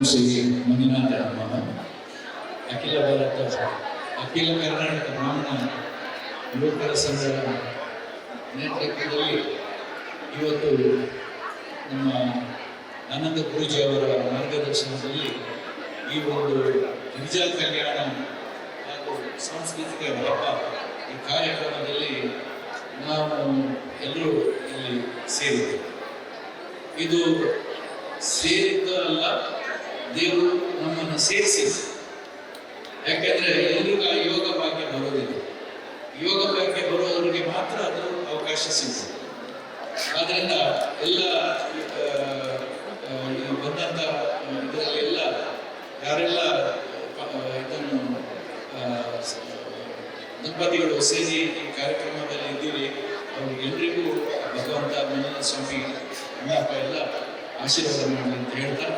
ಶ್ರೀ ಮಂಜುನಾಥ ಅಖಿಲ ಭಾರತ ಅಖಿಲ ಕರ್ನಾಟಕ ಬ್ರಾಹ್ಮಣ ಯುವಕರ ಸಂಘದ ನೇತೃತ್ವದಲ್ಲಿ ಇವತ್ತು ನಮ್ಮ ಆನಂದ ಪೂಜೆ ಅವರ ಮಾರ್ಗದರ್ಶನದಲ್ಲಿ ಈ ಒಂದು ಗಿರಿಜಾ ಕಲ್ಯಾಣ ಹಾಗೂ ಸಾಂಸ್ಕೃತಿಕ ಹಬ್ಬ ಈ ಕಾರ್ಯಕ್ರಮದಲ್ಲಿ ನಾವು ಎಲ್ಲರೂ ಇಲ್ಲಿ ಸೇರಿದ್ದೇವೆ. ಇದು ಸೇರಿದ್ದು ಅಲ್ಲ ದೇವರು ನಮ್ಮನ್ನು ಸೇರಿಸಿ ಯಾಕೆಂದ್ರೆ ಎಲ್ರಿಗೂ ಆ ಯೋಗ ಭಾಗ್ಯ ಬರೋದಿಲ್ಲ. ಯೋಗ ಭಾಗ್ಯ ಬರೋರಿಗೆ ಮಾತ್ರ ಅದು ಅವಕಾಶ ಸಿಗ್ತದೆ. ಆದ್ರಿಂದ ಎಲ್ಲ ಬಂದಂತ ಇದರಲ್ಲಿ ಎಲ್ಲ ಯಾರೆಲ್ಲ ಇದನ್ನು ದಂಪತಿಗಳು ಸೇರಿ ಈ ಕಾರ್ಯಕ್ರಮದಲ್ಲಿ ಇದ್ದೀರಿ ಅವ್ರಿಗೆಲ್ಲರಿಗೂ ಭಗವಂತ ಮಂಜುನಾಥ ಸ್ವಾಮಿ, ಅಣ್ಣಪ್ಪ ಎಲ್ಲ ಆಶೀರ್ವಾದ ಮಾಡಲಿ ಅಂತ ಹೇಳ್ತಾ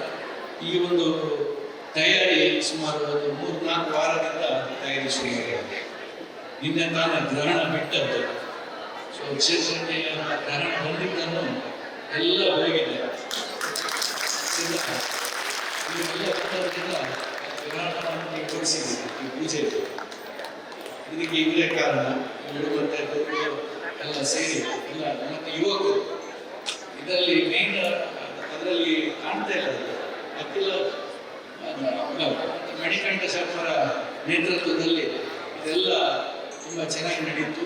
ಈ ಒಂದು ತಯಾರಿ ಸುಮಾರು ಒಂದು ಮೂರು ನಾಲ್ಕು ವಾರದಿಂದ ತಯಾರಿ ಶುರುವಾಗಿದೆ ನಿನ್ನೆ ತಾನು ಗ್ರಹಣ ಬಿಟ್ಟದ್ದು. ಸೊ ವಿಶೇಷತೆಯ ಗ್ರಹಣ ಬಂದಿದ್ದನ್ನು ಎಲ್ಲ ಹೋಗಿದೆ. ಗ್ರಹಣವನ್ನು ಕೊಡಿಸಿದ್ದೀವಿ ಈ ಪೂಜೆಗೆ. ಇದಕ್ಕೆ ಇವರೇ ಕಾರಣ. ಇವರು ಮತ್ತೆ ಎಲ್ಲ ಸೇರಿ ಇಲ್ಲ ಮತ್ತೆ ಯುವಕರು. ಇದರಲ್ಲಿ ಮೇನ್ ಅದರಲ್ಲಿ ಕಾಣ್ತಾ ಇಲ್ಲ ಮತ್ತೆ ಮಣಿಕಂಠ ಶರ್ಮರ ನೇತೃತ್ವದಲ್ಲಿ ಇದೆಲ್ಲ ತುಂಬ ಚೆನ್ನಾಗಿ ನಡೀತು.